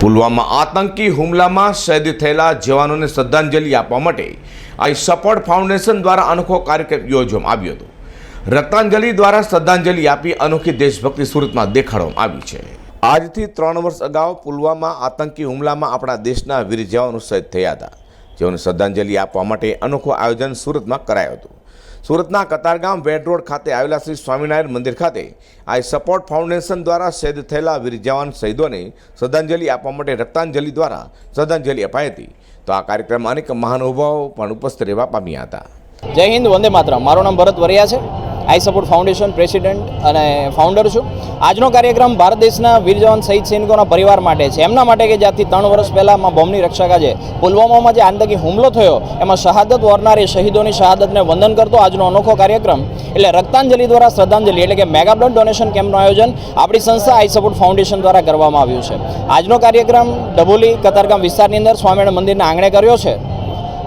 પુલવામા આતંકી હુમલામાં શહીદ થયેલા જવાનોને શ્રદ્ધાંજલિ આપવા માટે આ સપોર્ટ ફાઉન્ડેશન દ્વારા અનોખો કાર્યક્રમ યોજવામાં આવ્યો હતો. રક્તાંજલિ દ્વારા શ્રદ્ધાંજલિ આપી અનોખી દેશભક્તિ સુરતમાં દેખાડવામાં આવી છે. આજથી ત્રણ વર્ષ અગાઉ પુલવામા આતંકી હુમલામાં આપણા દેશના વીર જવાનો શહીદ થયા હતા. જેઓને શ્રદ્ધાંજલિ આપવા માટે અનોખું આયોજન સુરતમાં કરાયું હતું. સુરતના કતારગામ વેડ રોડ ખાતે આવેલા શ્રી સ્વામિનારાયણ મંદિર ખાતે આ સપોર્ટ ફાઉન્ડેશન દ્વારા શહીદ થયેલા વીર જવાન શહીદોને શ્રદ્ધાંજલિ આપવા માટે રક્તાંજલિ દ્વારા શ્રદ્ધાંજલિ અપાઈ હતી. તો આ કાર્યક્રમમાં અનેક મહાનુભાવો પણ ઉપસ્થિત રહેવા પામ્યા હતા. જય હિન્દ, વંદે માત્ર મારું નામ ભરત વરિયા છે. આઈ સપોર્ટ ફાઉન્ડેશન પ્રેસિડેન્ટ અને ફાઉન્ડર છું. આજનો કાર્યક્રમ ભારત દેશના વીર જવાન શહીદ સૈનિકોના પરિવાર માટે છે. એમના માટે કે જ્યાંથી ત્રણ વર્ષ પહેલાં માં બોમ્બની રક્ષક આજે પુલવામામાં જે આતંકી હુમલો થયો, એમાં શહાદત વરનાર શહીદોની શહાદતને વંદન કરતો આજનો અનોખો કાર્યક્રમ. એટલે રક્તાંજલિ દ્વારા શ્રદ્ધાંજલિ, એટલે કે મેગા ડોનેશન કેમ્પનું આયોજન આપણી સંસ્થા આઈ સપોર્ટ ફાઉન્ડેશન દ્વારા કરવામાં આવ્યું છે. આજનો કાર્યક્રમ ડભોલી કતારગામ વિસ્તારની અંદર સ્વામિનારાયણ મંદિરના આંગણે કર્યો છે.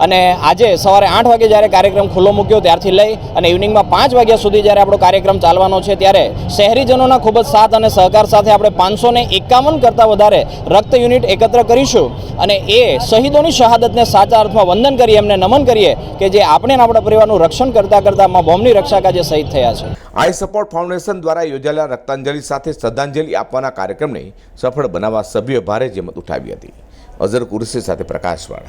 અને આજે સવારે આઠ વાગે જ્યારે કાર્યક્રમ ખુલ્લો મૂક્યો ત્યારથી લઈ અને ઇવનિંગમાં પાંચ વાગ્યા સુધી જ્યારે આપણો કાર્યક્રમ ચાલવાનો છે ત્યારે શહેરીજનોના ખૂબ જ સાથ અને સહકાર સાથે આપણે પાંચસો ને એકાવન કરતાં વધારે રક્ત યુનિટ એકત્ર કરીશું. અને એ શહીદોની શહાદતને સાચા અર્થમાં વંદન કરીએ, એમને નમન કરીએ કે જે આપણે આપણા પરિવારનું રક્ષણ કરતાં કરતાં માં બોમ્બની રક્ષક આજે શહીદ થયા છે. આઈ સપોર્ટ ફાઉન્ડેશન દ્વારા યોજાયેલા રક્તાંજલિ સાથે શ્રદ્ધાંજલિ આપવાના કાર્યક્રમને સફળ બનાવવા સભ્ય ભારે જેમત ઉઠાવી હતી. અઝર કુરશી સાથે પ્રકાશવાળા.